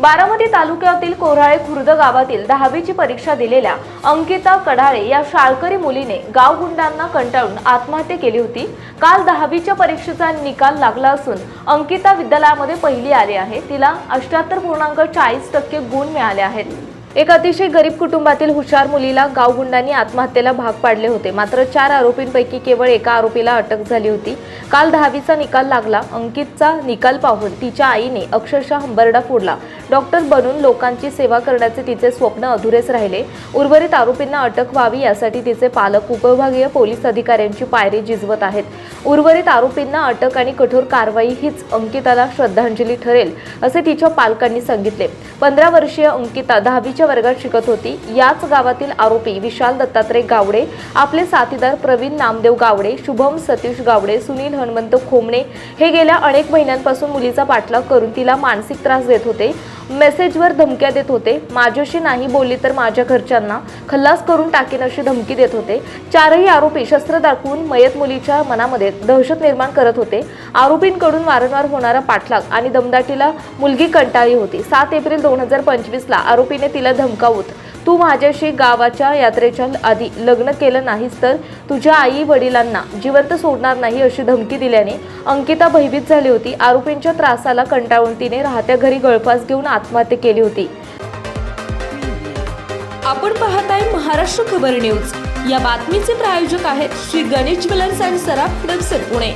बारामती तालुक्यातील कोराळे खुर्द गावातील दहावीची परीक्षा दिलेल्या अंकिता कडाळे या शाळकरी मुलीने गावगुंडांना कंटाळून आत्महत्या केली होती. काल दहावीच्या परीक्षेचा निकाल लागला असून अंकिता विद्यालयामध्ये पहिली आली आहे. तिला अष्ट्याहत्तर पूर्णांक चाळीस टक्के गुण मिळाले आहेत. एक अतिशय गरीब कुटुंबातील हुशार मुलीला गावगुंडांनी आत्महत्येला भाग पाडले होते. मात्र चार आरोपींपैकी केवळ एका आरोपीला अटक झाली होती. काल दहावीचा निकाल लागला. अंकितचा निकाल पाहून तिच्या आईने अक्षरशः हंबरडा फोडला. डॉक्टर बनून लोकांची सेवा करण्याचे तिचे स्वप्न अधुरेच राहिले. उर्वरित आरोपींना अटक व्हावी यासाठी तिचे पालक उपविभागीय पोलीस अधिकाऱ्यांची पायरी झिजवत आहेत. उर्वरित आरोपींना अटक आणि कठोर कारवाई हीच अंकिताला श्रद्धांजली ठरेल असे तिच्या पालकांनी सांगितले. पंधरा वर्षीय अंकिता दहावीच्या वर्गात शिकत होती. याच गावातील आरोपी विशाल दत्तात्रय गावडे आपले साथीदार प्रवीण नामदेव गावडे शुभम सतीश गावडे सुनील हनुमंत खोमणे हे गेल्या अनेक महिन्यांपासून मुलीचा पाठलाग करून तिला मानसिक त्रास देत होते. मेसेजवर धमक्या देत होते. माझ्याशी नाही बोलली तर माझ्या घरच्यांना खल्लास करून टाकेन अशी धमकी देत होते. चारही आरोपी शस्त्र दाखवून मयत मुलीच्या मनामध्ये दहशत निर्माण करत होते. आरोपींकडून वारंवार होणारा पाठलाग आणि दमदाटीला मुलगी कंटाळली होती. सात एप्रिल दोन हजार पंचवीसला आरोपीने तिला धमकावत तू माझ्याशी गावाच्या यात्रेच्या आधी लग्न केलं नाहीस तर तुझ्या आई वडिलांना जिवंत सोडणार नाही अशी धमकी दिल्याने अंकिता भयभीत झाली होती. आरोपींच्या त्रासाला कंटाळून तिने राहत्या घरी गळफास घेऊन आत्महत्या केली होती. आपण पाहत आहे महाराष्ट्र खबर न्यूज. या बातमीचे प्रायोजक आहेत श्री गणेश ज्वेलर्स अँड सराफ हडपसर पुणे.